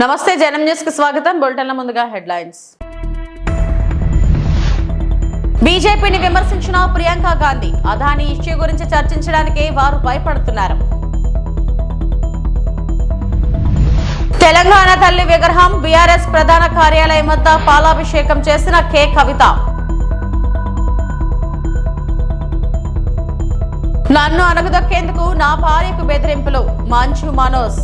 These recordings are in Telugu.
నమస్తే జనం న్యూస్కి స్వాగతం. బులెటిన్ల ముందుగా హెడ్లైన్స్. బీజేపీని విమర్శించిన ప్రియాంక గాంధీ అదాని ఇష్యూ గురించి చర్చించడానికి వారు భయపడుతున్నారు. తెలంగాణ తల్లి విగ్రహం బీఆర్ఎస్ ప్రధాన కార్యాలయం వద్ద పాలాభిషేకం చేసిన కె. కవిత. నన్ను అనగదొక్కేందుకు నా భార్యకు బెదిరింపులు మంచు మనోజ్.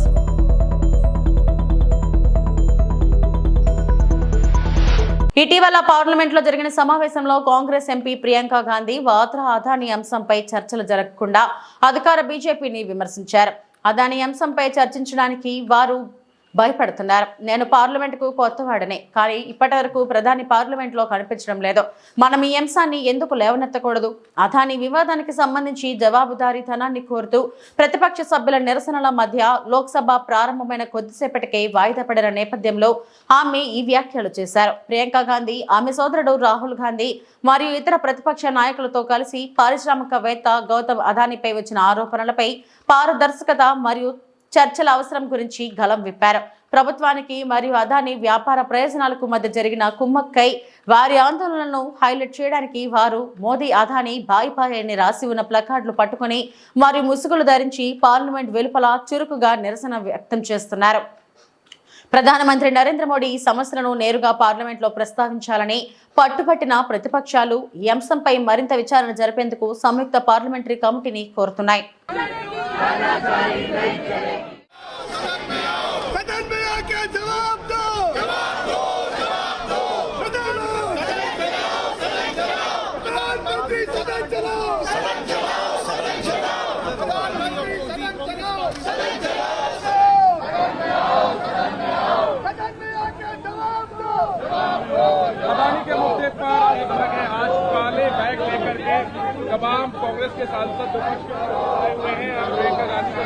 ఇటీవల పార్లమెంట్లో జరిగిన సమావేశంలో కాంగ్రెస్ ఎంపీ ప్రియాంక గాంధీ వాద్రా అదాని అంశంపై చర్చలు జరగకుండా అధికార బీజేపీని విమర్శించారు. అదాని అంశంపై చర్చించడానికి వారు భయపడుతున్నారు. నేను పార్లమెంట్కు కొత్తవాడనే కానీ ఇప్పటి వరకు ప్రధాని పార్లమెంట్లో కనిపించడం లేదు. మనం ఈ అంశాన్ని ఎందుకు లేవనెత్తకూడదు? అదాని వివాదానికి సంబంధించి జవాబుదారీతనాన్ని కోరుతూ ప్రతిపక్ష సభ్యుల నిరసనల మధ్య లోక్సభ ప్రారంభమైన కొద్దిసేపటికే వాయిదా పడిన నేపథ్యంలో ఆమె ఈ వ్యాఖ్యలు చేశారు. ప్రియాంక గాంధీ ఆమె సోదరుడు రాహుల్ గాంధీ మరియు ఇతర ప్రతిపక్ష నాయకులతో కలిసి పారిశ్రామికవేత్త గౌతమ్ అదానిపై వచ్చిన ఆరోపణలపై పారదర్శకత మరియు చర్చల అవసరం గురించి గలం విప్పారు. ప్రభుత్వానికి మరియు అదాని వ్యాపార ప్రయోజనాలకు మధ్య జరిగిన కుమ్మక్కై వారి ఆందోళనను హైలైట్ చేయడానికి వారు మోదీ అదాని బాయ్ బాయ్ అని రాసి ఉన్న ప్లకార్డులు పట్టుకుని మరియు ముసుగులు ధరించి పార్లమెంట్ వెలుపల చురుకుగా నిరసన వ్యక్తం చేస్తున్నారు. ప్రధానమంత్రి నరేంద్ర మోడీ ఈ సమస్యలను నేరుగా పార్లమెంట్లో ప్రస్తావించాలని పట్టుపట్టిన ప్రతిపక్షాలు ఈ అంశంపై మరింత విచారణ జరిపేందుకు సంయుక్త పార్లమెంటరీ కమిటీని కోరుతున్నాయి. लेकर तमाम कांग्रेस के सांसद विपक्ष के आए हुए हैं और प्रियंका गांधी का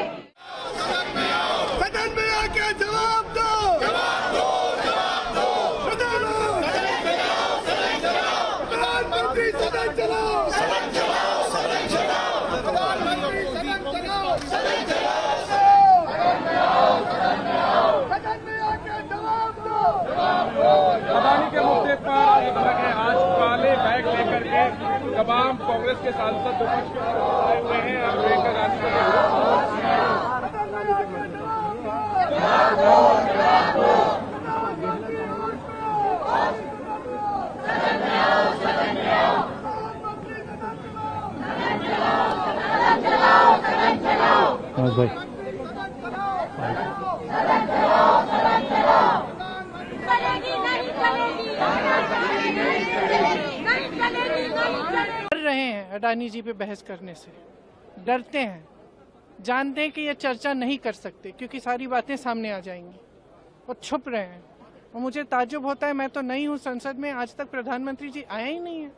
तमाम कांग्रेस के सांसद विपक्ष के आए हुए हैं और प्रियंका गांधी नहीं चलेगी नहीं चलेगी नहीं चलेगी डर रहे हैं अडानी जी पे बहस करने से। डरते हैं। जानते हैं कि ये चर्चा नहीं कर सकते क्योंकि सारी बातें सामने आ जाएँगी। और छुप रहे हैं। और मुझे ताजुब होता है मैं तो नहीं हूँ संसद में आज तक प्रधानमंत्री जी आया ही नहीं है।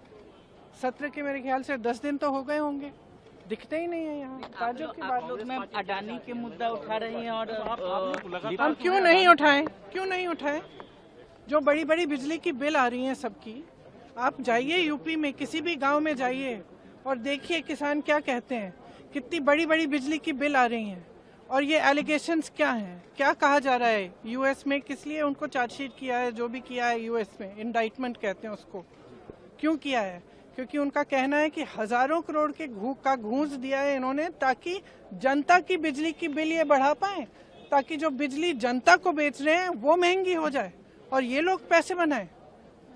सत्र के मेरे ख्याल से दस दिन तो हो गए होंगे। दिखते ही नहीं है यहाँ। ताजुब की बात लोग में अडानी के मुद्दा उठा रहे हैं और हम क्यों नहीं उठाएँ? क्यों नहीं उठाएँ? जो बड़ी बड़ी बिजली की बिल आ रही है सबकी आप जाइए यूपी में किसी भी गाँव में जाइए। और देखिए किसान क्या कहते हैं, कितनी बड़ी बड़ी बिजली की बिल आ रही हैं। और ये एलिगेशंस क्या हैं? क्या कहा जा रहा है? यूएस में किस लिए उनको चार्जशीट किया है? जो भी किया है यूएस में इंडाइटमेंट कहते हैं उसको। क्यों किया है? क्योंकि उनका कहना है कि हज़ारों करोड़ के घू, का घूस दिया है इन्होंने ताकि जनता की बिजली की बिल ये बढ़ा पाए, ताकि जो बिजली जनता को बेच रहे हैं वो महँगी हो जाए और ये लोग पैसे बनाए।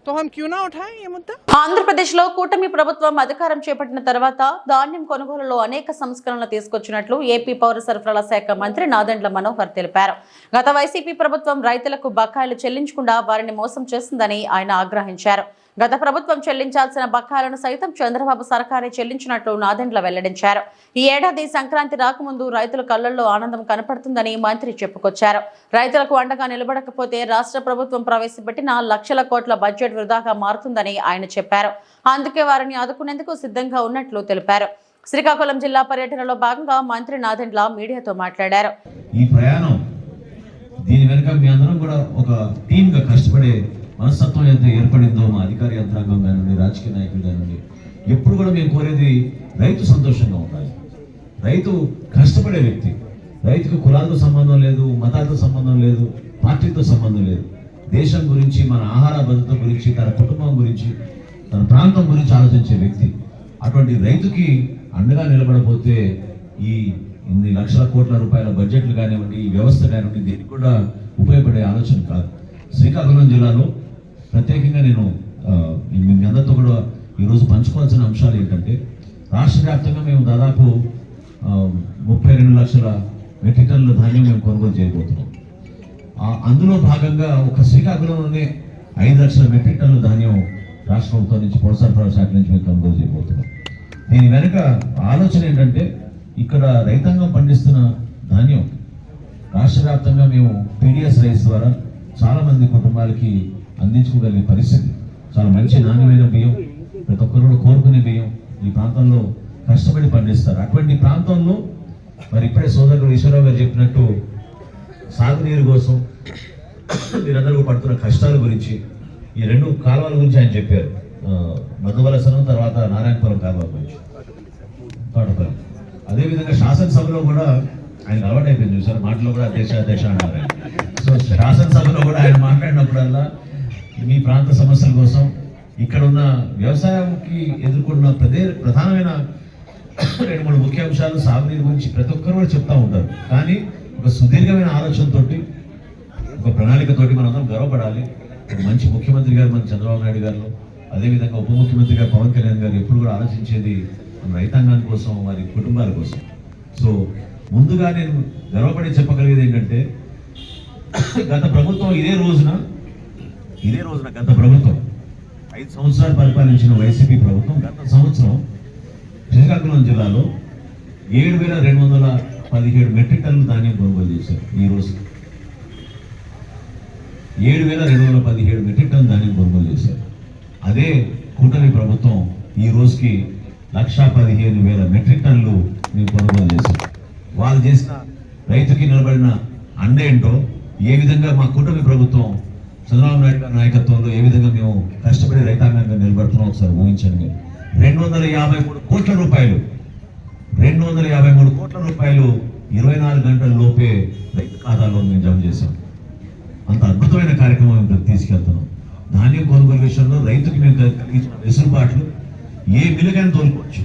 तो हम क्यों ना उठाएं ये मुद्दा ఆంధ్రప్రదేశ్ లో కూటమి ప్రభుత్వం అధికారం చేపట్టిన తర్వాత ధాన్యం కొనుగోలులో అనేక సంస్కరణలు తీసుకొచ్చినట్లు ఏపీ పౌర సరఫరాల శాఖ మంత్రి నాదెండ్ల మనోహర్ తెలిపారు గత వైసీపీ ప్రభుత్వం రైతులకు బకాయిలు చెల్లించకుండా వారిని మోసం చేసిందని ఆయన ఆగ్రహించారు గత ప్రభుత్వం చెల్లించాల్సిన బకాయిలను సైతం చంద్రబాబు సర్కారే చెల్లించినట్లు నాదెండ్ల వెల్లడించారు. ఈ ఏడాది సంక్రాంతి రాకముందు రైతుల కళ్ళల్లో ఆనందం కనపడుతుందని మంత్రి చెప్పుకొచ్చారు. రైతులకు అండగా నిలబడకపోతే రాష్ట్ర ప్రభుత్వం ప్రవేశపెట్టిన లక్షల కోట్ల బడ్జెట్ వృధాగా మారుతుందని ఆయన చెప్పారు. అందుకే వారిని ఆదుకునేందుకు సిద్ధంగా ఉన్నట్లు తెలిపారు. శ్రీకాకుళం జిల్లా పర్యటనలో భాగంగా మంత్రి నాదెండ్ల మీడియాతో మాట్లాడారు. ఈ ప్రయాణం దీని వెనుక మీ అందరం కూడా ఒక టీమ్గా కష్టపడే మనస్తత్వం ఎంత ఏర్పడిందో మా అధికార యంత్రాంగం కానివ్వండి రాజకీయ నాయకులు కానివ్వండి ఎప్పుడు కూడా మేము కోరేది రైతు సంతోషంగా ఉండాలి. రైతు కష్టపడే వ్యక్తి. రైతుకు కులాలతో సంబంధం లేదు మతాలతో సంబంధం లేదు పార్టీతో సంబంధం లేదు. దేశం గురించి మన ఆహార భద్రత గురించి తన కుటుంబం గురించి తన ప్రాంతం గురించి ఆలోచించే వ్యక్తి. అటువంటి రైతుకి అండగా నిలబడపోతే ఈ ఇన్ని లక్షల కోట్ల రూపాయల బడ్జెట్లు కానివ్వండి ఈ వ్యవస్థ కానివ్వండి దీనికి కూడా ఉపయోగపడే ఆలోచన కాదు. శ్రీకాకుళం జిల్లాలో ప్రత్యేకంగా నేను మీ అందరితో కూడా ఈరోజు పంచుకోవాల్సిన అంశాలు ఏంటంటే రాష్ట్ర వ్యాప్తంగా మేము దాదాపు ముప్పై రెండు లక్షల మెట్రిక్ టన్నుల ధాన్యం మేము కొనుగోలు చేయబోతున్నాం. అందులో భాగంగా ఒక శ్రీకాకుళంలోనే ఐదు లక్షల మెట్రిక్ టన్నుల ధాన్యం రాష్ట్ర ప్రభుత్వం నుంచి పౌర సరఫరా శాఖ నుంచి మేము కొనుగోలు చేయబోతున్నాం. దీని వెనుక ఆలోచన ఏంటంటే ఇక్కడ రైతాంగం పండిస్తున్న ధాన్యం రాష్ట్ర వ్యాప్తంగా మేము పీడిఎస్ రైస్ ద్వారా చాలామంది కుటుంబాలకి అందించుకోగలిగే పరిస్థితి. చాలా మంచి నాణ్యమైన బియ్యం ప్రతి ఒక్కరు కోరుకునే బియ్యం ఈ ప్రాంతంలో కష్టపడి పండిస్తారు. అటువంటి ప్రాంతంలో మరి ఇప్పుడే సోదరుడు ఈశ్వరరావు గారు చెప్పినట్టు సాగునీరు కోసం మీరందరూ పడుతున్న కష్టాల గురించి ఈ రెండు కాలువల గురించి ఆయన చెప్పారు. మధువలసనం తర్వాత నారాయణపురం కాలువ గురించి. తోటపురం. అదేవిధంగా శాసనసభలో కూడా ఆయన అలవాటు అయిపోయింది చూసారు? మాటలో కూడా దేశ దేశ అన్నారు సో శాసనసభలో కూడా ఆయన మాట్లాడినప్పుడల్లా మీ ప్రాంత సమస్యల కోసం ఇక్కడ ఉన్న వ్యవసాయంకి ఎదుర్కొన్న ప్రదే ప్రధానమైన రెండు మూడు ముఖ్య అంశాలు సాగునీరు గురించి ప్రతి ఒక్కరు కూడా చెప్తా ఉంటారు. కానీ ఒక సుదీర్ఘమైన ఆలోచనతో ఒక ప్రణాళికతోటి మనందరం గర్వపడాలి. మంచి ముఖ్యమంత్రి గారు మన చంద్రబాబు నాయుడు గారు అదేవిధంగా ఉప ముఖ్యమంత్రి గారు పవన్ కళ్యాణ్ గారు ఎప్పుడు కూడా ఆలోచించేది మన రైతాంగాని కోసం వారి కుటుంబాల కోసం. సో ముందుగా నేను గర్వపడి చెప్పగలిగేది ఏంటంటే గత ప్రభుత్వం ఇదే రోజున ఇదే రోజున గత ప్రభుత్వం ఐదు సంవత్సరాలు పరిపాలించిన వైసీపీ ప్రభుత్వం గత సంవత్సరం శ్రీకాకుళం జిల్లాలో ఏడు వేల రెండు వందల పదిహేడు మెట్రిక్ టన్నులు ధాన్యం కొనుగోలు చేశారు ఈ రోజు. ఏడు వేల రెండు వందల పదిహేడు మెట్రిక్ టన్ను ధాన్యం కొనుగోలు చేశారు. అదే కూటమి ప్రభుత్వం ఈ రోజుకి లక్షా పదిహేను వేల మెట్రిక్ టన్నులు మేము కొనుగోలు చేశాం. వాళ్ళు చేసిన రైతుకి నిలబడిన అండ ఏంటో ఏ విధంగా మా కూటమి ప్రభుత్వం చంద్రబాబు నాయుడు గారి నాయకత్వంలో ఏ విధంగా మేము కష్టపడి రైతాంగంగా నిలబడుతున్నాం ఒకసారి ఊహించండి మీరు. రెండు వందల యాభై మూడు కోట్ల రూపాయలు రెండు వందల యాభై మూడు కోట్ల రూపాయలు ఇరవై నాలుగు గంటల లోపే రైతు ఖాతాలో మేము జమ చేశాం. అంత అద్భుతమైన కార్యక్రమం మేము తీసుకెళ్తున్నాం. ధాన్యం కొనుగోలు విషయంలో రైతుకి మేము కలిగించిన వెసులుబాట్లు ఏ మిలుగైనా తోలుకోవచ్చు.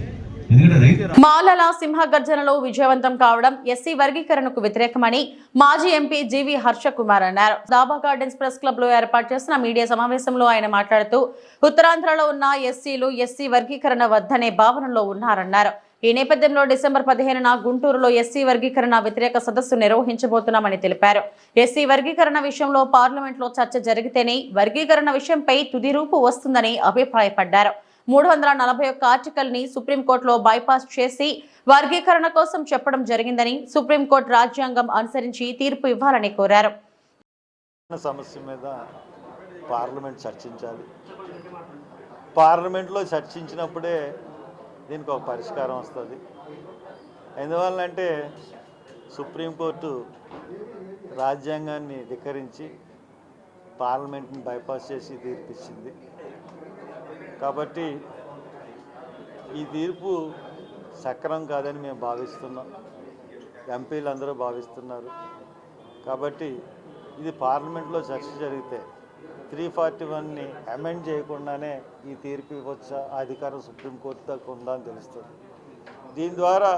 మాలల సింహగర్జనలో విజయవంతం కావడం ఎస్సీ వర్గీకరణకు వ్యతిరేకమని మాజీ ఎంపీ జీవి హర్ష కుమార్ అన్నారు. దాబా గార్డెన్స్ ప్రెస్ క్లబ్లో ఏర్పాటు చేసిన మీడియా సమావేశంలో ఆయన మాట్లాడుతూ ఉత్తరాంధ్రలో ఉన్న ఎస్సీలు ఎస్సీ వర్గీకరణ వద్దనే భావనలో ఉన్నారన్నారు. ఈ నేపథ్యంలో డిసెంబర్ పదిహేనున గుంటూరులో ఎస్సీ వర్గీకరణ వ్యతిరేక సదస్సు నిర్వహించబోతున్నామని తెలిపారు. ఎస్సీ వర్గీకరణ విషయంలో పార్లమెంట్లో చర్చ జరిగితేనే వర్గీకరణ విషయంపై తుది రూపు వస్తుందని అభిప్రాయపడ్డారు. మూడు వందల నలభై ఒక్క ఆర్టికల్ సుప్రీంకోర్టులో బైపాస్ చేసి వర్గీకరణ కోసం చెప్పడం జరిగిందని సుప్రీంకోర్టు రాజ్యాంగం అనుసరించి తీర్పు ఇవ్వాలని కోరారు. సమస్య మీద పార్లమెంట్ చర్చించాలి. పార్లమెంట్లో చర్చించినప్పుడే దీనికి ఒక పరిష్కారం వస్తుంది. ఎందువల్లంటే సుప్రీంకోర్టు రాజ్యాంగాన్ని ధిక్కరించి పార్లమెంట్ని బైపాస్ చేసి తీర్పిచ్చింది. కాబట్టి ఈ తీర్పు సక్రమం కాదని మేము భావిస్తున్నాం. ఎంపీలు అందరూ భావిస్తున్నారు. కాబట్టి ఇది పార్లమెంట్లో చర్చ జరిగితే త్రీ ఫార్టీ వన్ని అమెండ్ చేయకుండానే ఈ తీర్పు ఇవ్వచ్చా? అధికారం సుప్రీంకోర్టు ఉందా అని తెలుస్తుంది. దీని ద్వారా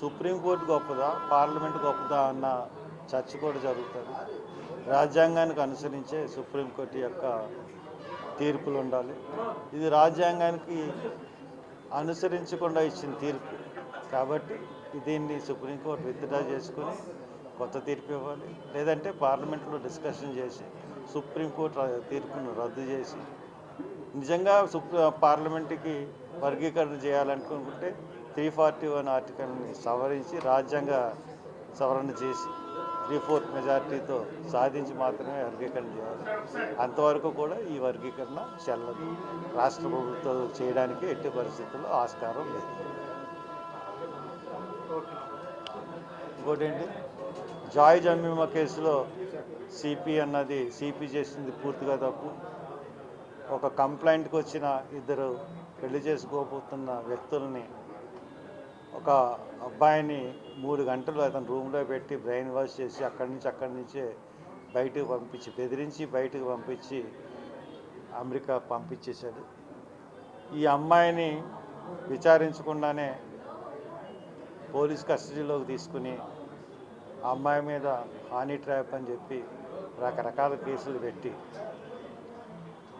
సుప్రీంకోర్టు గొప్పదా? పార్లమెంట్ గొప్పదా అన్న చర్చ కూడా జరుగుతుంది. రాజ్యాంగానికి అనుసరించే సుప్రీంకోర్టు యొక్క తీర్పులు ఉండాలి ఇది రాజ్యాంగానికి అనుసరించకుండా ఇచ్చిన తీర్పు. కాబట్టి దీన్ని సుప్రీంకోర్టు విత్డ్రా చేసుకుని కొత్త తీర్పు ఇవ్వాలి. లేదంటే పార్లమెంట్లో డిస్కషన్ చేసి సుప్రీంకోర్టు తీర్పును రద్దు చేసి నిజంగా సుప్రీ పార్లమెంటుకి వర్గీకరణ చేయాలనుకుంటే త్రీ ఫార్టీ వన్ ఆర్టికల్ని సవరించి రాజ్యాంగ సవరణ చేసి త్రీ ఫోర్త్ మెజార్టీతో సాధించి మాత్రమే వర్గీకరణ చేయాలి. అంతవరకు కూడా ఈ వర్గీకరణ చెల్లదు. రాష్ట్ర ప్రభుత్వం చేయడానికి ఎట్టి పరిస్థితుల్లో ఆస్కారం లేదు. ఇంకోటేంటి? జాయ్ జమీమా కేసులో సిపి అన్నది సిపి చేసింది పూర్తిగా తప్పు. ఒక కంప్లైంట్కి వచ్చిన ఇద్దరు పెళ్ళి చేసుకోబోతున్న వ్యక్తుల్ని ఒక అబ్బాయిని మూడు గంటలు అతను రూమ్లో పెట్టి బ్రెయిన్ వాష్ చేసి అక్కడి నుంచి అక్కడి నుంచే బయటకు పంపించి బెదిరించి బయటకు పంపించి అమెరికా పంపించేశాడు. ఈ అమ్మాయిని విచారించకుండానే పోలీస్ కస్టడీలోకి తీసుకుని ఆ అమ్మాయి మీద హానీ ట్రాప్ అని చెప్పి రకరకాల కేసులు పెట్టి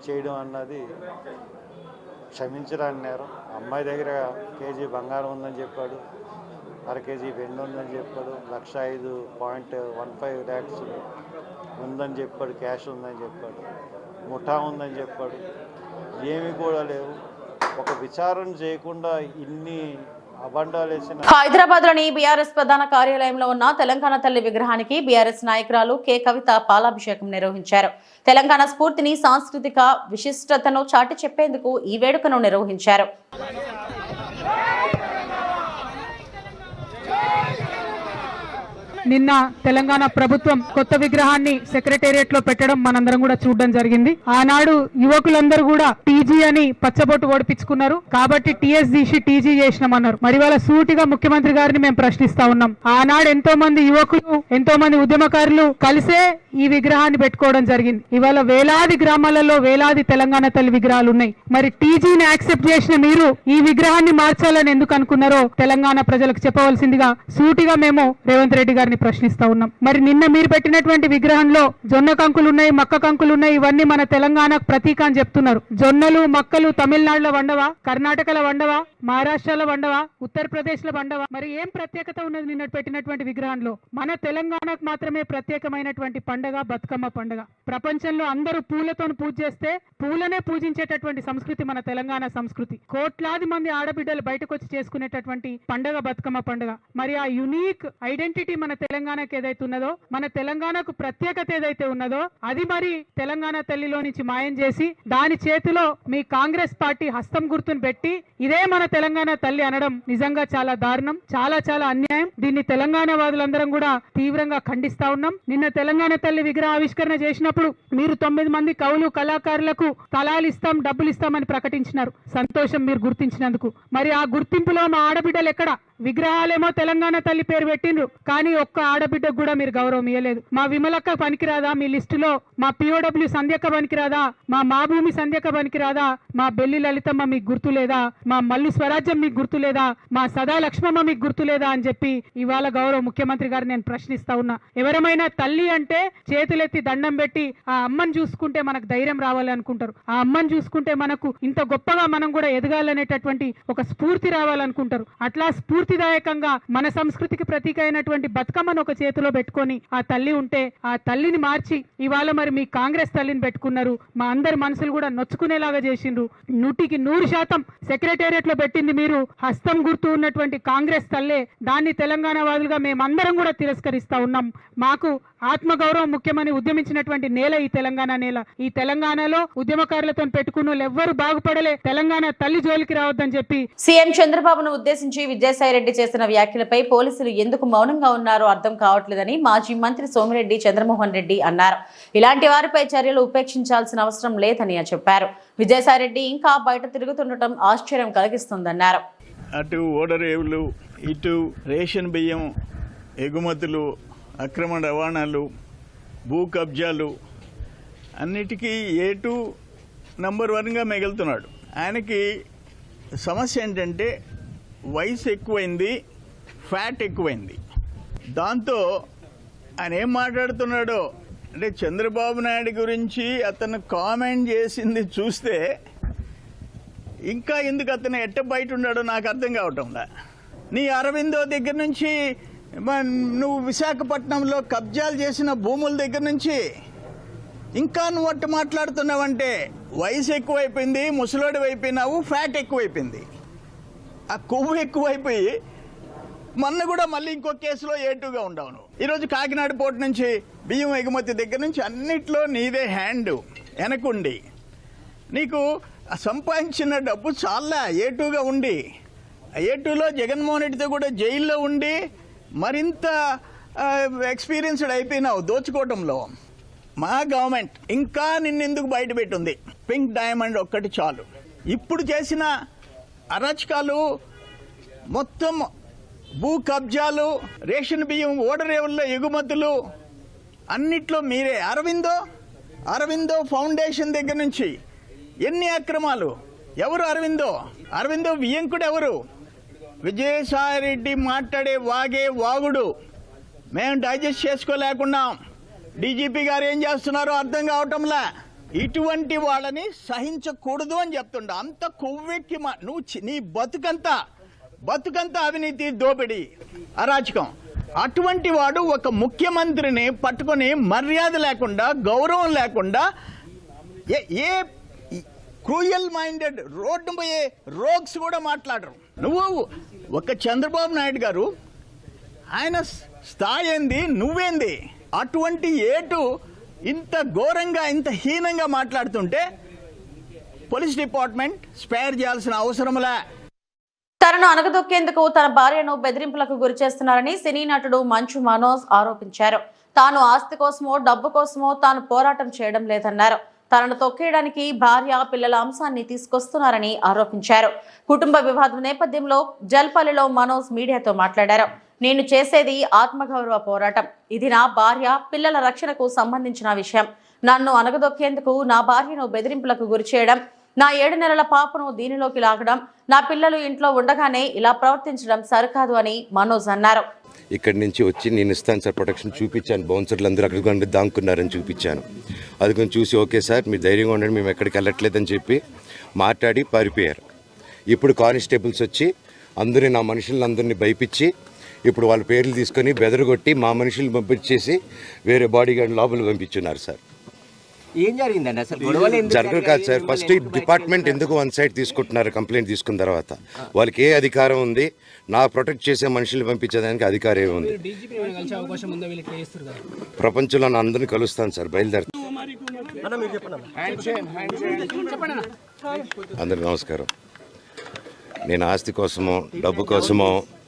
చేయడం అన్నది క్షమించరాని నేరం. అమ్మాయి దగ్గర కేజీ బంగారం ఉందని చెప్పాడు. అర కేజీ వెండి ఉందని చెప్పాడు. లక్ష ఐదు పాయింట్ వన్ ఫైవ్ ల్యాక్స్ ఉందని చెప్పాడు. క్యాష్ ఉందని చెప్పాడు. ముఠా ఉందని చెప్పాడు. ఏమీ కూడా లేవు. ఒక విచారణ చేయకుండా ఇన్ని హైదరాబాద్లోని బీఆర్ఎస్ ప్రధాన కార్యాలయంలో ఉన్న తెలంగాణ తల్లి విగ్రహానికి బీఆర్ఎస్ నాయకురాలు కె. కవిత పాలాభిషేకం నిర్వహించారు. తెలంగాణ స్ఫూర్తిని సాంస్కృతిక విశిష్టతను చాటి చెప్పేందుకు ఈ వేడుకను నిర్వహించారు. నిన్న తెలంగాణ ప్రభుత్వం కొత్త విగ్రహాన్ని సెక్రటేరియట్లో పెట్టడం మనందరం కూడా చూడడం జరిగింది. ఆనాడు యువకులందరూ కూడా టీజీ అని పచ్చబొట్టు ఓడిపించుకున్నారు. కాబట్టి టీఎస్ తీసి టీజీ చేసినామన్నారు. మరి వాళ్ళ సూటిగా ముఖ్యమంత్రి గారిని మేము ప్రశ్నిస్తా ఉన్నాం. ఆనాడు ఎంతో మంది యువకులు ఎంతో మంది ఉద్యమకారులు కలిసే ఈ విగ్రహాన్ని పెట్టుకోవడం జరిగింది. ఇవాళ వేలాది గ్రామాలలో వేలాది తెలంగాణ తల్లి విగ్రహాలు ఉన్నాయి. మరి టీజీని యాక్సెప్ట్ చేసిన మీరు ఈ విగ్రహాన్ని మార్చాలని ఎందుకు అనుకున్నారో తెలంగాణ ప్రజలకు చెప్పవలసిందిగా సూటిగా మేము రేవంత్ రెడ్డి గారిని ప్రశ్నిస్తా ఉన్నాం. మరి నిన్న మీరు పెట్టినటువంటి విగ్రహంలో జొన్న కంకులు ఉన్నాయి మక్క కంకులు ఉన్నాయి ఇవన్నీ మన తెలంగాణ ప్రతీక అని చెప్తున్నారు. జొన్నలు మక్కలు తమిళనాడులో వండవా? కర్ణాటకలో వండవా? మహారాష్ట్రలో వండవా? ఉత్తరప్రదేశ్లో వండవా? మరి ఏం ప్రత్యేకత ఉన్నది నిన్న పెట్టినటువంటి విగ్రహంలో? మన తెలంగాణకు మాత్రమే ప్రత్యేకమైనటువంటి పండగ బతుకమ్మ పండగ. ప్రపంచంలో అందరూ పూలతో పూజ చేస్తే పూలనే పూజించేటటువంటి సంస్కృతి మన తెలంగాణ సంస్కృతి. కోట్లాది మంది ఆడబిడ్డలు బయటకు వచ్చి చేసుకునేటటువంటి పండగ బతుకమ్మ పండగ. మరి ఆ యునీక్ ఐడెంటిటీ మన తెలంగాణకి ఏదైతే ఉన్నదో మన తెలంగాణకు ప్రత్యేకత ఏదైతే ఉన్నదో అది మరి తెలంగాణ తల్లిలో నుంచి మాయం చేసి దాని చేతిలో మీ కాంగ్రెస్ పార్టీ హస్తం గుర్తును పెట్టి ఇదే మన తెలంగాణ తల్లి అనడం నిజంగా చాలా దారుణం చాలా చాలా అన్యాయం. దీన్ని తెలంగాణ వాదులందరం కూడా తీవ్రంగా ఖండిస్తా ఉన్నాం. నిన్న తెలంగాణ తల్లి విగ్రహ ఆవిష్కరణ చేసినప్పుడు మీరు తొమ్మిది మంది కవులు కళాకారులకు తలాలు ఇస్తాం డబ్బులు ఇస్తామని ప్రకటించినారు. సంతోషం మీరు గుర్తించినందుకు. మరి ఆ గుర్తింపులో మా ఆడబిడ్డలు ఎక్కడ? విగ్రహాలేమో తెలంగాణ తల్లి పేరు పెట్టిండ్రు. కానీ ఒక్క ఆడబిడ్డకు కూడా మీరు గౌరవం ఇవ్వలేదు మా విమలక్క పనికిరాదా మీ లిస్టులో? మా పిఓడబ్ల్యూ సంధ్యక్క పనికిరాదా? మా మాభూమి సంధ్యక సంధ్యక్క పనికిరాదా? మా బెల్లి లలితమ్మ మీకు గుర్తు లేదా మా మల్లు స్వరాజ్యం మీకు గుర్తు లేదా మా సదా లక్ష్మమ్మ మీకు గుర్తు లేదా అని చెప్పి ఇవాళ గౌరవ ముఖ్యమంత్రి గారు నేను ప్రశ్నిస్తా ఉన్నా. ఎవరమైనా తల్లి అంటే చేతులెత్తి దండం పెట్టి ఆ అమ్మని చూసుకుంటే మనకు ధైర్యం రావాలి అనుకుంటారు. ఆ అమ్మని చూసుకుంటే మనకు ఇంత గొప్పగా మనం కూడా ఎదగాలనేటటువంటి ఒక స్ఫూర్తి రావాలనుకుంటారు. అట్లా స్ఫూర్తి స్ఫూర్తిదాయకంగా మన సంస్కృతికి ప్రతీక అయినటువంటి బతుకమ్మను ఒక చేతిలో పెట్టుకొని ఆ తల్లి ఉంటే ఆ తల్లిని మార్చి ఇవాళ మరి మీ కాంగ్రెస్ తల్లిని పెట్టుకున్నారు. మా అందరి మనసులు కూడా నొచ్చుకునేలాగా చేసిండ్రు. నూటికి నూరు శాతం సెక్రటేరియట్లో పెట్టింది మీరు. హస్తం గుర్తు ఉన్నటువంటి కాంగ్రెస్ తల్లే దాన్ని తెలంగాణ వాదులుగా మేమందరం కూడా తిరస్కరిస్తా ఉన్నాం. మాకు ఆత్మగౌరవం ముఖ్యమని ఉద్యమించినటువంటి నేల ఈ తెలంగాణ నేల. ఈ తెలంగాణలో ఉద్యమకారులతో పెట్టుకున్న ఎవ్వరు బాగుపడలే. తెలంగాణ తల్లి జోలికి రావద్దని చెప్పి సీఎం చంద్రబాబును ఉద్దేశించి సోమిరెడ్డి చేసిన వ్యాఖ్యలపై పోలీసులు ఎందుకు మౌనంగా ఉన్నారో అర్థం కావట్లేదని మాజీ మంత్రి సోమిరెడ్డి చంద్రమోహన్ రెడ్డి అన్నారు. ఇలాంటి వారిపై చర్యలు ఉపేక్షించాల్సిన అవసరం లేదని చెప్పారు. విజయసాయిరెడ్డి ఇంకా బయట తిరుగుతుండటం ఆశ్చర్యం కలిగిస్తుందన్నారు. అటు ఓడరేవులు ఇటు రేషన్ బియ్యం ఎగుమతులు అక్రమ రవాణాలు భూ కబ్జాలు అన్నిటికీ ఏటు నంబర్ వన్గా మిగులుతున్నాడు. ఆయనకి సమస్య ఏంటంటే వయసు ఎక్కువైంది ఫ్యాట్ ఎక్కువైంది. దాంతో ఆయన ఏం మాట్లాడుతున్నాడో అంటే చంద్రబాబు నాయుడు గురించి అతను కామెంట్ చేసింది చూస్తే ఇంకా ఎందుకు అతను ఎట్ట బయట ఉన్నాడో నాకు అర్థం కావటంలా నీ అరవిందో దగ్గర నుంచి నువ్వు విశాఖపట్నంలో కబ్జాలు చేసిన భూముల దగ్గర నుంచి ఇంకా నువ్వు అట్టు మాట్లాడుతున్నావంటే వయసు ఎక్కువైపోయింది ముసలోడు అయిపోయినావు ఫ్యాట్ ఎక్కువైపోయింది. ఆ కొవ్వు ఎక్కువైపోయి మొన్న కూడా మళ్ళీ ఇంకో కేసులో ఏటుగా ఉండవును. ఈరోజు కాకినాడ పోర్టు నుంచి బియ్యం ఎగుమతి దగ్గర నుంచి అన్నిట్లో నీదే హ్యాండ్ వెనకుండి. నీకు సంపాదించిన డబ్బు చాలా ఏటుగా ఉండి. ఏటూలో జగన్మోహన్ రెడ్డితో కూడా జైల్లో ఉండి మరింత ఎక్స్పీరియన్స్డ్ అయిపోయినావు దోచుకోవటంలో. మా గవర్నమెంట్ ఇంకా నిన్నెందుకు బయట పెట్టింది? పింక్ డైమండ్ ఒక్కటి చాలు. ఇప్పుడు చేసిన అరాచకాలు మొత్తం భూ కబ్జాలు రేషన్ బియ్యం ఓడరేవుల్లో ఎగుమతులు అన్నిట్లో మీరే. అరవిందో అరవిందో ఫౌండేషన్ దగ్గర నుంచి ఎన్ని అక్రమాలు? ఎవరు అరవిందో? అరవిందో వియంకుడు ఎవరు? విజయసాయిరెడ్డి మాట్లాడే వాగే వాగుడు. మేము డైజెస్ట్ చేసుకోలేకున్నాం. డీజీపీ గారు ఏం చేస్తున్నారో అర్థం కావటంలా. ఇటువంటి వాళ్ళని సహించకూడదు అని చెప్తుండ. అంత కొవ్వెక్కి మా నువ్వు చి- నీ బతుకంతా బతుకంతా అవినీతి దోపిడీ అరాచకం. అటువంటి వాడు ఒక ముఖ్యమంత్రిని పట్టుకొని మర్యాద లేకుండా గౌరవం లేకుండా a a cruel minded road పోయే రోగ్స్ కూడా మాట్లాడరు. నువ్వు ఒక చంద్రబాబు నాయుడు గారు ఆయన స్థాయి ఏంది నువ్వేంది? అటువంటి ఏటు ఇంత ఘోరంగా ఇంత హీనంగా మాట్లాడుతుంటే పోలీస్ డిపార్ట్మెంట్ స్పేర్ చేయాల్సిన అవసరంలే తనను అనగదొక్కేందుకు తన భార్యను బెదిరింపులకు గురి చేస్తున్నారని సినీ నటుడు మంచు మనోజ్ ఆరోపించారు. తాను ఆస్తి కోసమో డబ్బు కోసమో తాను పోరాటం చేయడం లేదన్నారు. తనను తొక్కేయడానికి భార్య పిల్లల అంశాన్ని తీసుకొస్తున్నారని ఆరోపించారు. కుటుంబ వివాదం నేపథ్యంలో జల్పల్లిలో మనోజ్ మీడియాతో మాట్లాడారు. నేను చేసేది ఆత్మగౌరవ పోరాటం. ఇది నా భార్య పిల్లల రక్షణకు సంబంధించిన విషయం. నన్ను అనగదొక్కేందుకు నా భార్యను బెదిరింపులకు గురి చేయడం నా ఏడు నెలల పాపను దీనిలోకి లాగడం నా పిల్లలు ఇంట్లో ఉండగానే ఇలా ప్రవర్తించడం సరికాదు అని మనోజ్ అన్నారు. ఇక్కడి నుంచి వచ్చి నేను ఇస్తాను సార్ ప్రొటెక్షన్ చూపించాను. బౌన్సర్లు అందరూ అక్కడికి కొండ చూపించాను. అది కొంచెం చూసి ఓకే సార్ మీరు ధైర్యంగా ఉండండి మేము ఎక్కడికి వెళ్ళట్లేదని చెప్పి మాట్లాడి పారిపోయారు. ఇప్పుడు కానిస్టేబుల్స్ వచ్చి అందరినీ నా మనుషులందరినీ భయపించి ఇప్పుడు వాళ్ళ పేర్లు తీసుకొని బెదరగొట్టి మా మనుషులు పంపించేసి వేరే బాడీ గార్డ్ లోపల పంపించున్నారు సార్. ఏం జరిగిందండి అసలు? జరగదు కాదు సార్. ఫస్ట్ ఈ డిపార్ట్మెంట్ ఎందుకు వన్ సైడ్ తీసుకుంటున్నారు కంప్లైంట్ తీసుకున్న తర్వాత? వాళ్ళకి ఏ అధికారం ఉంది? నా ప్రొటెక్ట్ చేసే మనుషులు పంపించేదానికి అధికారం ఏముంది ప్రపంచంలో నా అందరిని కలుస్తాను సార్ బయలుదేరుతాను. అందరికి నమస్కారం. నేను ఆస్తి కోసమో డబ్బు కోసమో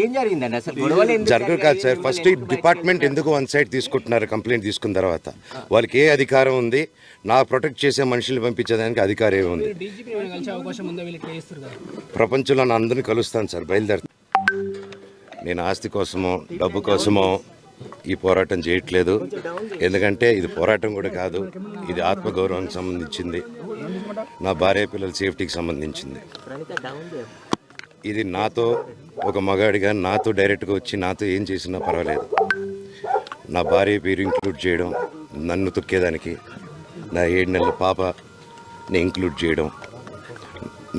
ఏం జరిగిందండి? అసలు గొడవలు ఎందుకు జరగదు కాదు సార్. ఫస్ట్ ఈ డిపార్ట్మెంట్ ఎందుకు వన్ సైడ్ తీసుకుంటున్నారు కంప్లైంట్ తీసుకున్న తర్వాత? వాళ్ళకి ఏ అధికారం ఉంది? నా ప్రొటెక్ట్ చేసే మనుషులు పంపించేదానికి అధికారం ఏముంది ప్రపంచంలో నా అందరిని కలుస్తాను సార్ బయలుదేరుతాను నేను ఆస్తి కోసమో డబ్బు కోసమో ఈ పోరాటం చేయట్లేదు. ఎందుకంటే ఇది పోరాటం కూడా కాదు ఇది ఆత్మగౌరవానికి సంబంధించింది. నా భార్య పిల్లల సేఫ్టీకి సంబంధించింది. ఇది నాతో ఒక మగాడిగా నాతో డైరెక్ట్గా వచ్చి నాతో ఏం చేసినా పర్వాలేదు. నా భార్య పేరు ఇంక్లూడ్ చేయడం నన్ను తొక్కేదానికి నా ఏడు నెలల పాపని ఇంక్లూడ్ చేయడం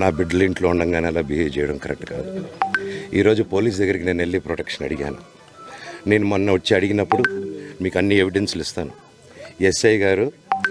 నా బిడ్డలు ఇంట్లో ఉండగానే అలా బిహేవ్ చేయడం కరెక్ట్ కాదు. ఈరోజు పోలీస్ దగ్గరికి నేను వెళ్ళి ప్రొటెక్షన్ అడిగాను. నేను మొన్న వచ్చి అడిగినప్పుడు మీకు అన్ని ఎవిడెన్స్లు ఇస్తాను. ఎస్ఐ గారు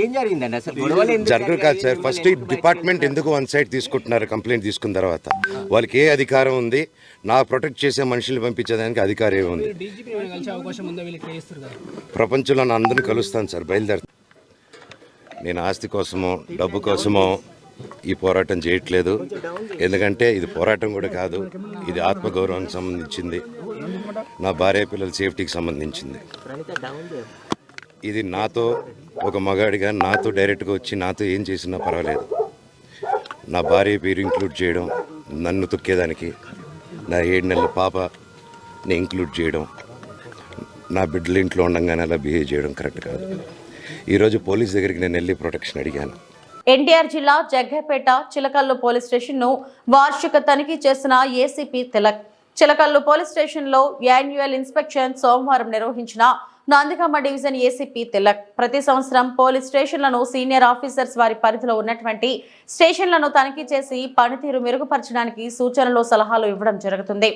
ఏం జరిగిందండి? అసలు గొడవలు జరగదు కాదు సార్? ఫస్ట్ డిపార్ట్మెంట్ ఎందుకు వన్ సైడ్ తీసుకుంటున్నారు కంప్లైంట్ తీసుకున్న తర్వాత? వాళ్ళకి ఏ అధికారం ఉంది? నా ప్రొటెక్ట్ చేసే మనుషుల్ని పంపించేదానికి అధికారం ఏముంది ప్రపంచంలో నా అందరిని కలుస్తాను సార్ బయలుదేరు నేను ఆస్తి కోసమో డబ్బు కోసమో ఈ పోరాటం చేయట్లేదు. ఎందుకంటే ఇది పోరాటం కూడా కాదు ఇది ఆత్మగౌరవానికి సంబంధించింది. నా భార్య పిల్లల సేఫ్టీకి సంబంధించింది. ఇది నాతో ఒక మగాడిగా నాతో డైరెక్ట్గా వచ్చి నాతో ఏం చేసినా పర్వాలేదు. నా భార్య పేరు ఇంక్లూడ్ చేయడం నన్ను తొక్కేదానికి నా ఏడు నెలల పాపని ఇంక్లూడ్ చేయడం నా బిడ్డలు ఇంట్లో ఉండగానే అలా బిహేవ్ చేయడం కరెక్ట్ కాదు. ఈరోజు పోలీస్ దగ్గరికి నేను వెళ్ళి ప్రొటెక్షన్ అడిగాను. ఎన్టీఆర్ జిల్లా జగ్గపేట చిలకల్లు పోలీస్ స్టేషన్ను వార్షిక తనిఖీ చేసిన ఏసీపీ తిలక్. చిలకల్లు పోలీస్ స్టేషన్లో యాన్యువల్ ఇన్స్పెక్షన్ సోమవారం నిర్వహించిన నందిగామ డివిజన్ ఏసీపీ తిలక్. ప్రతి సంవత్సరం పోలీస్ స్టేషన్లను సీనియర్ ఆఫీసర్స్ వారి పరిధిలో ఉన్నటువంటి స్టేషన్లను తనిఖీ చేసి పనితీరు మెరుగుపరచడానికి సూచనలు సలహాలు ఇవ్వడం జరుగుతుంది.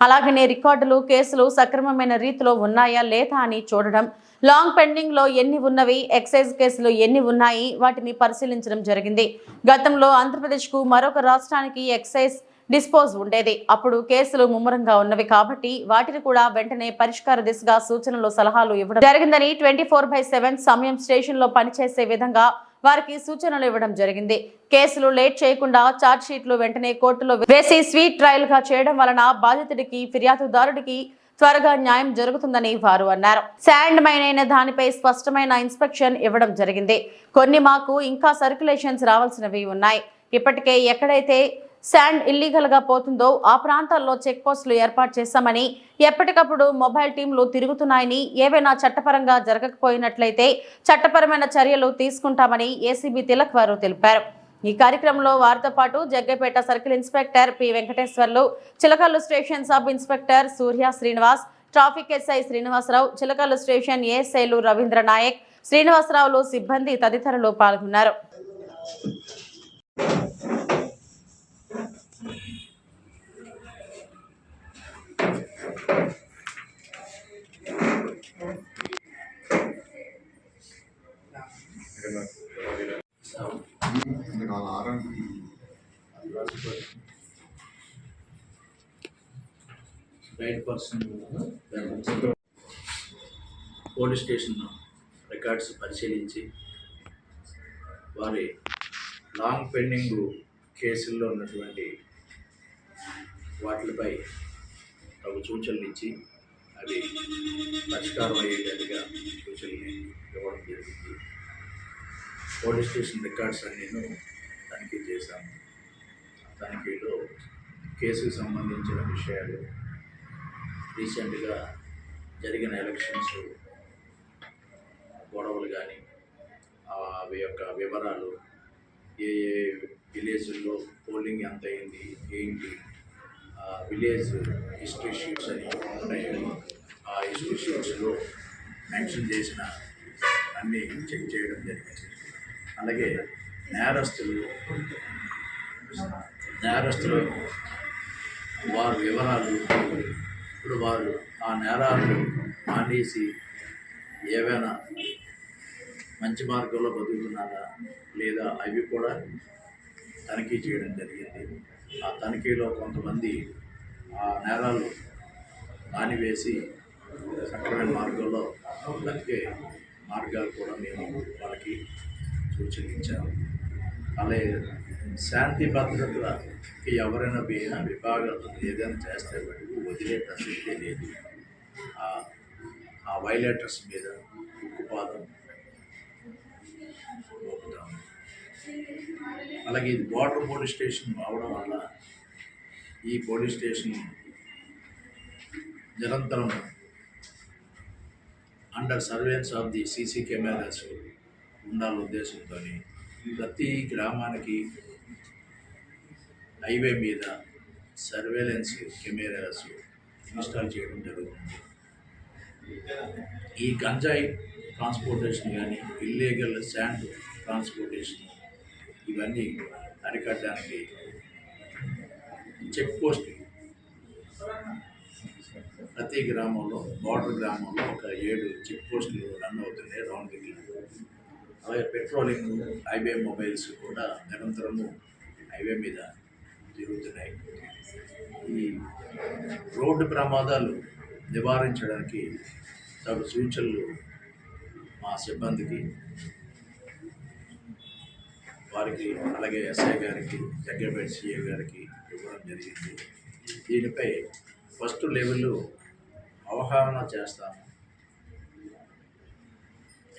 అలాగనే రికార్డులు కేసులు సక్రమమైన రీతిలో ఉన్నాయా లేదా అని చూడడం లాంగ్ పెండింగ్లో ఎన్ని ఉన్నవి ఎక్సైజ్ కేసులు ఎన్ని ఉన్నాయి వాటిని పరిశీలించడం జరిగింది. గతంలో ఆంధ్రప్రదేశ్కు మరొక రాష్ట్రానికి ఎక్సైజ్ డిస్పోజ్ ఉండేది. అప్పుడు కేసులు ముమ్మరంగా ఉన్నవి కాబట్టి వాటిని కూడా వెంటనే పరిష్కార దిశగా సూచనలు సలహాలు ఇవ్వడం జరిగిందని ట్వంటీ ఫోర్ బై సెవెన్ సమయం స్టేషన్లో పనిచేసే విధంగా వారికి సూచనలు ఇవ్వడం జరిగింది. కేసులు లేట్ చేయకుండా ఛార్జ్ షీట్లు వెంటనే కోర్టులో వేసి స్వీట్ ట్రయల్గా చేయడం వలన బాధితుడికి ఫిర్యాదుదారుడికి త్వరగా న్యాయం జరుగుతుందని వారు అన్నారు. శాండ్ మైన్ అయిన దానిపై స్పష్టమైన ఇన్స్పెక్షన్ ఇవ్వడం జరిగింది. కొన్ని మాకు ఇంకా సర్క్యులేషన్స్ రావాల్సినవి ఉన్నాయి. ఇప్పటికే ఎక్కడైతే శాండ్ ఇల్లీగల్గా పోతుందో ఆ ప్రాంతాల్లో చెక్ పోస్టులు ఏర్పాటు చేశామని ఎప్పటికప్పుడు మొబైల్ టీంలు తిరుగుతున్నాయని ఏవైనా చట్టపరంగా జరగకపోయినట్లయితే చట్టపరమైన చర్యలు తీసుకుంటామని ఏసీబీ తిలక్ వారు తెలిపారు. ఈ కార్యక్రమంలో వారితో పాటు Jaggapeta circle inspector P Venkateswarlu Chilakallu station sub inspector Surya Srinivas traffic SI Srinivasarao Chilakallu station ఏఎస్ఐలు Ravindra Naik శ్రీనివాసరావులు సిబ్బంది తదితరులు పాల్గొన్నారు. Right person police station records పరిశీలించి వారి లాంగ్ పెండింగ్ కేసుల్లో ఉన్నటువంటి వాటిపై తగు సూచనలు ఇచ్చి అవి పరిష్కారం అయ్యేటట్టుగా సూచనలు ఇవ్వడం జరిగింది. పోలీస్ స్టేషన్ రికార్డ్స్ నేను తనిఖీ చేశాము తనిఖీలో కేసుకు సంబంధించిన విషయాలు రీసెంట్గా జరిగిన ఎలక్షన్స్ గొడవలు కానీ అవి యొక్క వివరాలు ఏ ఏ విలేజ్లో పోలింగ్ ఎంత అయింది ఏంటి విలేజ్ హిస్టరీ షీట్స్ అని ఉంటాయి. ఆ హిస్టరీ షీట్స్లో మెన్షన్ చేసిన అన్నీ చెక్ చేయడం జరిగింది. అలాగే నేరస్తులు నేరస్తులు వారి వివరాలు ఇప్పుడు వారు ఆ నేరాలు మానేసి ఏవైనా మంచి మార్గంలో బతుకుతున్నారా లేదా అవి కూడా తనిఖీ చేయడం జరిగింది. ఆ తనిఖీలో కొంతమంది ఆ నేరాలు దానివేసి సక్రమైన మార్గంలో బతికే మార్గాలు కూడా మేము వాళ్ళకి సూచించాము అలాగే శాంతి భద్రతలకి ఎవరైనా పోయినా విభాగాలు ఏదైనా చేస్తే వదిలే ప్రసక్తే లేదు. ఆ- ఆ వైలేటర్స్ మీద అలాగే ఇది బార్డర్ పోలీస్ స్టేషన్ అవడం వల్ల ఈ పోలీస్ స్టేషన్ నిరంతరం under surveillance of the CC cameras ఉండాలి ఉద్దేశంతో ప్రతి గ్రామానికి హైవే మీద సర్వేలెన్స్ కెమెరాస్ ఇన్స్టాల్ చేయడం జరుగుతుంది. ఈ గంజాయి ట్రాన్స్పోర్టేషన్ కానీ ఇల్లీగల్ శాండ్ ట్రాన్స్పోర్టేషన్ ఇవన్నీ అరికట్టడానికి చెక్ పోస్ట్. ప్రతి గ్రామంలో బార్డర్ గ్రామంలో ఒక ఏడు చెక్ పోస్టులు రన్ అవుతున్నాయి రౌండ్ దిగి అలాగే పెట్రోలింగ్ హైవే మొబైల్స్ కూడా నిరంతరము హైవే మీద తిరుగుతున్నాయి. ఈ రోడ్డు ప్రమాదాలు నివారించడానికి తగు సూచనలు మా సిబ్బందికి వారికి అలాగే ఎస్ఐ గారికి జగ్గపేట సిఏ గారికి ఇవ్వడం జరిగింది. దీనిపై ఫస్ట్ లెవెల్లో అవగాహన చేస్తాము.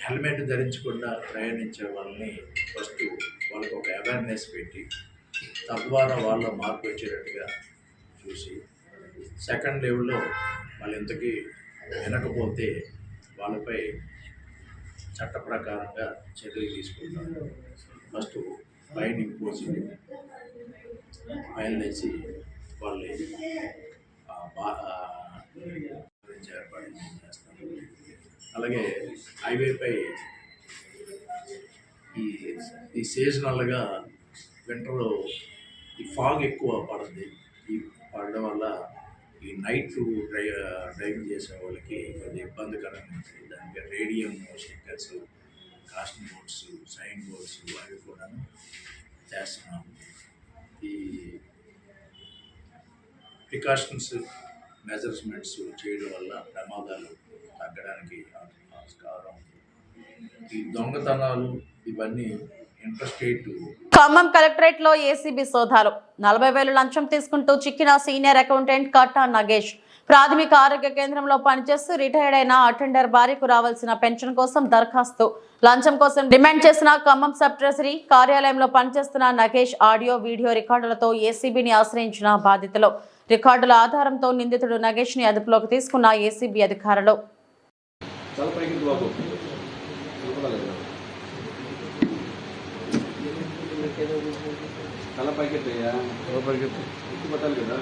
హెల్మెట్ ధరించకుండా ప్రయాణించే వాళ్ళని ఫస్ట్ వాళ్ళకు ఒక అవేర్నెస్ పెట్టి తద్వారా వాళ్ళ మార్పు వచ్చేటట్టుగా చూసి సెకండ్ లెవెల్లో వాళ్ళు ఇంతకీ వినకపోతే వాళ్ళపై చట్ట ప్రకారంగా చర్యలు తీసుకుంటారు. ఫస్ట్ ఫైన్ ఇంపోజ్ ఫైన్ వేసి వాళ్ళు ఏర్పాటు చేస్తారు. అలాగే హైవేపై ఈ ఈ సీజనల్గా వింటర్లో ఈ ఫాగ్ ఎక్కువ పడుతుంది ఈ పడడం వల్ల ఈ నైట్ డ్రై డ్రైవింగ్ చేసే వాళ్ళకి కొద్దిగా ఇబ్బందికరంగా ఉంటుంది. దానికి radium stickers casting boards sign boards అవి కూడా చేస్తున్నాం ఈ ప్రికాషన్స్ మెజర్స్మెంట్స్ చేయడం వల్ల ప్రమాదాలు తగ్గడానికి ఆస్కారం ఈ దొంగతనాలు ఇవన్నీ ఇంటర్స్టేట్ ఖమ్మం కలెక్టరేట్లో ఏసీబీ సోదాలు. నలభై వేలు లంచం తీసుకుంటూ చిక్కిన సీనియర్ అకౌంటెంట్ కట్టా నగేష్. ప్రాథమిక ఆరోగ్య కేంద్రంలో పనిచేస్తూ రిటైర్డ్ అయిన అటెండర్ భార్యకు రావాల్సిన పెన్షన్ కోసం దరఖాస్తు. లంచం కోసం డిమాండ్ చేసిన ఖమ్మం సబ్ ట్రెజరీ కార్యాలయంలో పనిచేస్తున్న నగేష్ ఆడియో వీడియో రికార్డులతో ఏసీబీని ఆశ్రయించిన బాధితులు రికార్డుల ఆధారంతో నిందితుడు నగేష్ని అదుపులోకి తీసుకున్న ఏసీబీ అధికారులు. తల పైకెత్తయ్యా పైకెత్తి పట్టాలి కదా?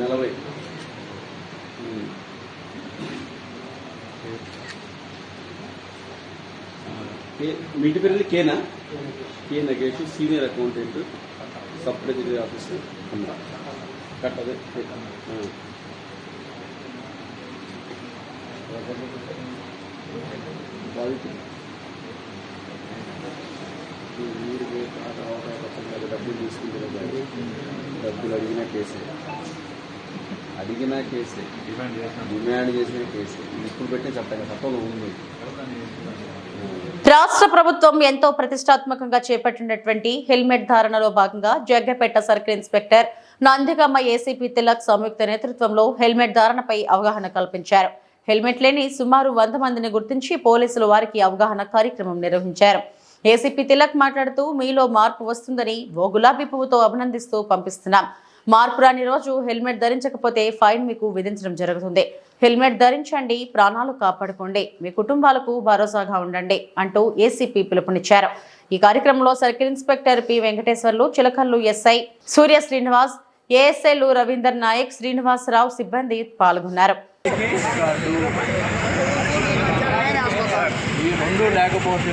నలభై. మీ ఇంటి పేరు కేనా? K Nagesh senior accountant sub treasury officer అన్న కట్టదే బాధితులు మీరు డబ్బులు తీసుకుంటారు డబ్బులు అడిగిన కేసే. అడిగిన కేసే. డిమాండ్ చేసిన. కేసే. ఇప్పుడు పెట్టే చట్టంగా చట్టంలో ఉంది. రాష్ట్ర ప్రభుత్వం ఎంతో ప్రతిష్టాత్మకంగా చేపట్టినటువంటి హెల్మెట్ ధారణలో భాగంగా Jaggayyapeta circle inspector Nandigama ACP Tilak సంయుక్త నేతృత్వంలో హెల్మెట్ ధారణపై అవగాహన కల్పించారు. హెల్మెట్ లేని సుమారు వంద మందిని గుర్తించి పోలీసులు వారికి అవగాహన కార్యక్రమం నిర్వహించారు. ఏసీపీ తిలక్ మాట్లాడుతూ మీలో మార్పు వస్తుందని ఓ గులాబీ పువ్వుతో అభినందిస్తూ పంపిస్తున్నాం. మార్పు రాని రోజు హెల్మెట్ ధరించకపోతే ఫైన్ మీకు విధించడం జరుగుతుంది. హెల్మెట్ ధరించండి ప్రాణాలు కాపాడుకోండి మీ కుటుంబాలకు భరోసాగా ఉండండి అంటూ ఏసీపీ పిలుపునిచ్చారు. ఈ కార్యక్రమంలో circle inspector P Venkateswarlu Chilakallu SI Surya Srinivas ఏఎస్ఐలు Ravinder Naik Srinivasarao సిబ్బంది పాల్గొన్నారు. ఈ రెండు లేకపోతే